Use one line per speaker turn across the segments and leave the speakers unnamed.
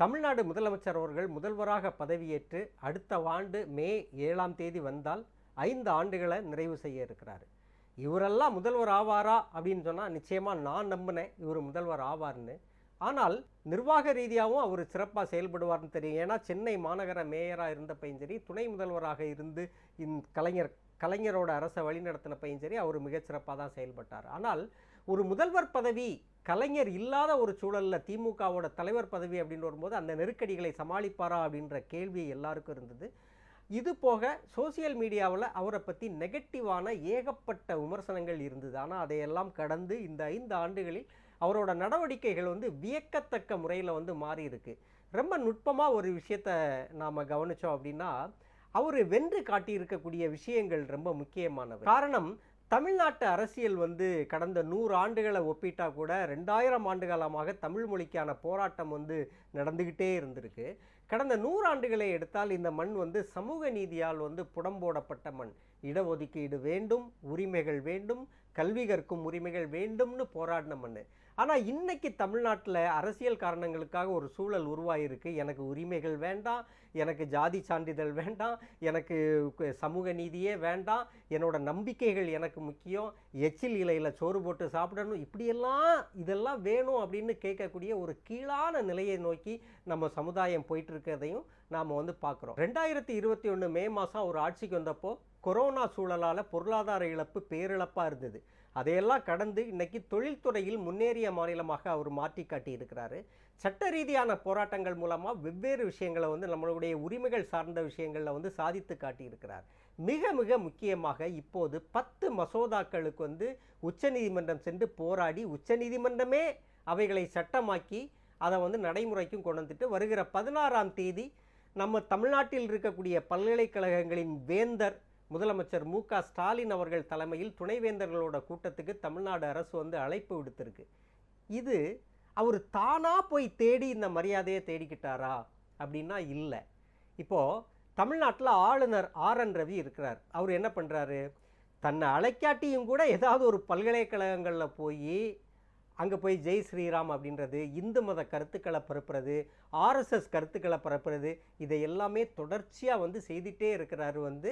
தமிழ்நாடு முதலமைச்சர் அவர்கள் முதல்வராக பதவியேற்று அடுத்த ஆண்டு மே ஏழாம் தேதி வந்தால் ஐந்து ஆண்டுகளை நிறைவு செய்ய இருக்கிறார். இவரெல்லாம் முதல்வர் ஆவாரா அப்படின்னு சொன்னால் நிச்சயமாக நான் நம்பினேன் இவர் முதல்வர் ஆவார்னு. ஆனால் நிர்வாக ரீதியாகவும் அவர் சிறப்பாக செயல்படுவார்னு தெரியும். ஏன்னா சென்னை மாநகர மேயராக இருந்தப்பையும் சரி துணை முதல்வராக இருந்து இந் கலைஞர் கலைஞரோட அரசை வழிநடத்தினப்பையும் சரி அவர் மிகச்சிறப்பாக தான் செயல்பட்டார். ஆனால் ஒரு முதல்வர் பதவி கலைஞர் இல்லாத ஒரு சூழலில் திமுகவோட தலைவர் பதவி அப்படின்னு வரும்போது அந்த நெருக்கடிகளை சமாளிப்பாரா அப்படின்ற கேள்வி எல்லாருக்கும் இருந்தது. இது போக சோசியல் மீடியாவில் அவரை பற்றி நெகட்டிவான ஏகப்பட்ட விமர்சனங்கள் இருந்தது. ஆனால் அதையெல்லாம் கடந்து இந்த ஐந்து ஆண்டுகளில் அவரோட நடவடிக்கைகள் வந்து வியக்கத்தக்க முறையில் வந்து மாறி இருக்கு. ரொம்ப நுட்பமாக ஒரு விஷயத்த நாம் கவனித்தோம் அப்படின்னா அவர் வென்று காட்டியிருக்கக்கூடிய விஷயங்கள் ரொம்ப முக்கியமானவை. காரணம் தமிழ்நாட்டு அரசியல் வந்து கடந்த நூறு ஆண்டுகளை ஒப்பிட்டா கூட ரெண்டாயிரம் ஆண்டு காலமாக தமிழ் மொழிக்கான போராட்டம் வந்து நடந்துக்கிட்டே இருந்திருக்கு. கடந்த நூறாண்டுகளை எடுத்தால் இந்த மண் வந்து சமூக நீதியால் வந்து புடம்போடப்பட்ட மண். இடஒதுக்கீடு வேண்டும் உரிமைகள் வேண்டும் கல்வி கற்கும் உரிமைகள் வேண்டும்னு போராடின மண் ஆனால் இன்னைக்கு தமிழ்நாட்டில் அரசியல் காரணங்களுக்காக ஒரு சூழல் உருவாகிருக்கு எனக்கு உரிமைகள் வேண்டாம் எனக்கு ஜாதி சான்றிதழ் வேண்டாம் எனக்கு சமூக நீதியே வேண்டாம் என்னோட நம்பிக்கைகள் எனக்கு முக்கியம் எச்சில் இலையில் சோறு போட்டு சாப்பிடணும் இப்படியெல்லாம் இதெல்லாம் வேணும் அப்படின்னு கேட்கக்கூடிய ஒரு கீழான நிலையை நோக்கி நம்ம சமுதாயம் போயிட்டு இருக்கிறதையும் நாம் வந்து பார்க்குறோம். ரெண்டாயிரத்தி இருபத்தி ஒன்று மே மாதம் ஒரு ஆட்சிக்கு வந்தப்போ கொரோனா சூழலால் பொருளாதார இழப்பு பேரிழப்பாக இருந்தது. அதையெல்லாம் கடந்து இன்னைக்கு தொழில்துறையில் முன்னேறிய மாநிலமாக அவர் மாற்றி காட்டியிருக்கிறாரு சட்ட ரீதியான போராட்டங்கள் மூலமாக வெவ்வேறு விஷயங்களை வந்து நம்மளுடைய உரிமைகள் சார்ந்த விஷயங்களில் வந்து சாதித்து காட்டியிருக்கிறார் மிக மிக முக்கியமாக இப்போது பத்து மசோதாக்களுக்கு வந்து உச்சநீதிமன்றம் சென்று போராடி உச்சநீதிமன்றமே அவைகளை சட்டமாக்கி அதை வந்து நடைமுறைக்கும் கொண்டு வந்துட்டு வருகிற பதினாறாம் தேதி நம்ம தமிழ்நாட்டில் இருக்கக்கூடிய பல்கலைக்கழகங்களின் வேந்தர் முதலமைச்சர் மு க ஸ்டாலின் அவர்கள் தலைமையில் துணைவேந்தர்களோட கூட்டத்துக்கு தமிழ்நாடு அரசு வந்து அழைப்பு விடுத்திருக்கு. இது அவர் தானாக போய் தேடி இந்த மரியாதையை தேடிக்கிட்டாரா அப்படின்னா இல்லை. இப்போது தமிழ்நாட்டில் ஆளுநர் ஆர் என் ரவி இருக்கிறார். அவர் என்ன பண்ணுறாரு தன்னை அழைக்காட்டியும் கூட ஏதாவது ஒரு பல்கலைக்கழகங்களில் போய் அங்கே போய் ஜெய் ஸ்ரீராம் அப்படின்றது இந்து மத கருத்துக்களை பரப்புறது ஆர்எஸ்எஸ் கருத்துக்களை பரப்புறது இதை எல்லாமே தொடர்ச்சியாக வந்து செய்துட்டே இருக்கிறாரு வந்து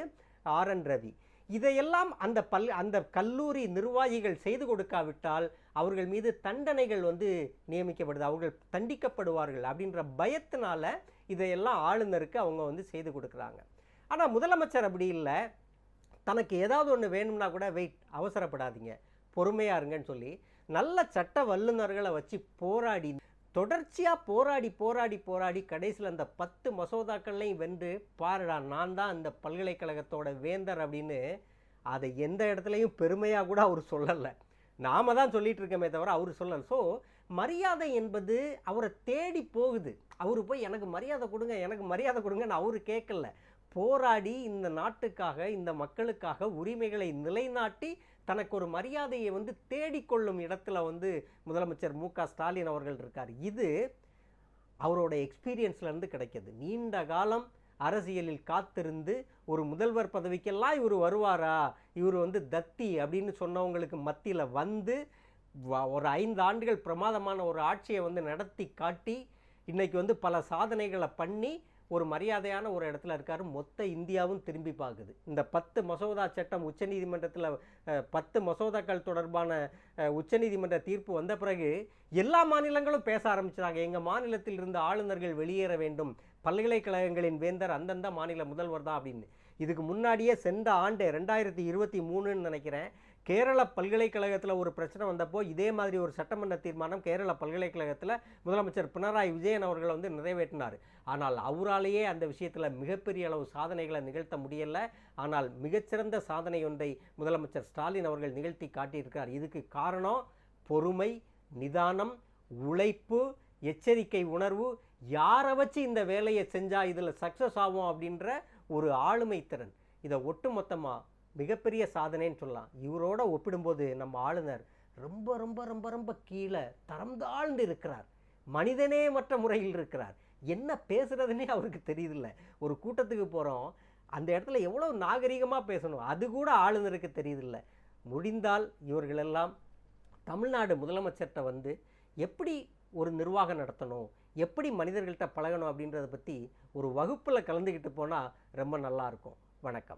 ஆர் என் ரவி. இதையெல்லாம் அந்த பல் அந்த கல்லூரி நிர்வாகிகள் செய்து கொடுக்காவிட்டால் அவர்கள் மீது தண்டனைகள் வந்து நியமிக்கப்படுது அவர்கள் தண்டிக்கப்படுவார்கள் அப்படின்ற பயத்தினால இதையெல்லாம் ஆளுநருக்கு அவங்க வந்து செய்து கொடுக்குறாங்க. ஆனால் முதலமைச்சர் அப்படி இல்லை. தனக்கு ஏதாவது ஒன்று வேணும்னா கூட வெயிட் அவசரப்படாதீங்க. பொறுமையாக இருங்கன்னு சொல்லி நல்ல சட்ட வல்லுநர்களை வச்சு போராடி தொடர்ச்சியாக போராடி போராடி போராடி கடைசியில் அந்த பத்து மசோதாக்கள்லையும் வென்று பாருடா நான் தான் அந்த பல்கலைக்கழகத்தோட வேந்தர் அப்படின்னு அதை எந்த இடத்துலையும் பெருமையாக கூட அவர் சொல்லலை. நாம தான் சொல்லிட்டு இருக்கோமே தவிர அவர் சொல்லலை. ஸோ மரியாதை என்பது அவரை தேடி போகுது. அவர் போய் எனக்கு மரியாதை கொடுங்க எனக்கு மரியாதை கொடுங்கன்னு அவர் கேட்கல. போராடி இந்த நாட்டுக்காக இந்த மக்களுக்காக உரிமைகளை நிலைநாட்டி தனக்கு ஒரு மரியாதையை வந்து தேடிக்கொள்ளும் இடத்துல வந்து முதலமைச்சர் மு க ஸ்டாலின் அவர்கள் இருக்கார். இது அவரோட எக்ஸ்பீரியன்ஸ்லேருந்து கிடைக்கிது. நீண்ட காலம் அரசியலில் காத்திருந்து ஒரு முதல்வர் பதவிக்கெல்லாம் இவர் வருவாரா? இவர் வந்து தத்தி அப்படின்னு சொன்னவங்களுக்கு மத்தியில் வந்து ஒரு ஐந்து ஆண்டுகள் பிரமாதமான ஒரு ஆட்சியை வந்து நடத்தி காட்டி இன்றைக்கி வந்து பல சாதனைகளை பண்ணி ஒரு மரியாதையான ஒரு இடத்துல இருக்கார். மொத்த இந்தியாவும் திரும்பி பார்க்குது. இந்த பத்து மசோதா சட்டம் உச்சநீதிமன்றத்தில் பத்து மசோதாக்கள் தொடர்பான உச்சநீதிமன்ற தீர்ப்பு வந்த பிறகு எல்லா மாநிலங்களும் பேச ஆரம்பிச்சிட்டாங்க. எங்கள் மாநிலத்தில் இருந்து ஆளுநர்கள் வெளியேற வேண்டும். பல்கலைக்கழகங்களின் வேந்தர் அந்தந்த மாநில முதல்வர் தான் அப்படின்னு. இதுக்கு முன்னாடியே சென்ற ஆண்டு ரெண்டாயிரத்தி இருபத்தி மூணுன்னு நினைக்கிறேன். கேரள பல்கலைக்கழகத்தில் ஒரு பிரச்சனை வந்தப்போ இதே மாதிரி ஒரு சட்டமன்ற தீர்மானம் கேரள பல்கலைக்கழகத்தில் முதலமைச்சர் பினராயி விஜயன் அவர்கள் வந்து நிறைவேற்றினார். ஆனால் அவராலேயே அந்த விஷயத்தில் மிகப்பெரிய அளவு சாதனைகளை நிகழ்த்த முடியல. ஆனால் மிகச்சிறந்த சாதனை ஒன்றை முதலமைச்சர் ஸ்டாலின் அவர்கள் நிகழ்த்தி காட்டியிருக்கிறார். இதுக்கு காரணம் பொறுமை நிதானம் உழைப்பு எச்சரிக்கை உணர்வு. யாரை வச்சு இந்த வேலையை செஞ்சால் இதில் சக்ஸஸ் ஆகும் அப்படின்ற ஒரு ஆளுமை திறன். இதை ஒட்டுமொத்தமாக மிகப்பெரிய சாதனைன்னு சொல்லலாம். இவரோட ஒப்பிடும்போது நம்ம ஆளுநர் ரொம்ப ரொம்ப ரொம்ப ரொம்ப கீழே தரம் தாழ்ந்து இருக்கிறார். மனிதனே மற்ற முறையில் இருக்கிறார். என்ன பேசுகிறதுனே அவருக்கு தெரியுதில்ல. ஒரு கூட்டத்துக்கு போகிறோம் அந்த இடத்துல எவ்வளோ நாகரிகமாக பேசணும்? அது கூட ஆளுநருக்கு தெரியுதில்ல. முடிந்தால் இவர்களெல்லாம் தமிழ்நாடு முதலமைச்சர்கிட்ட வந்து எப்படி ஒரு நிர்வாகம் நடத்தணும்? எப்படி மனிதர்கள்ட்ட பழகணும் அப்படின்றத பற்றி ஒரு வகுப்பில் கலந்துக்கிட்டு போனால் ரொம்ப நல்லாயிருக்கும் வணக்கம்.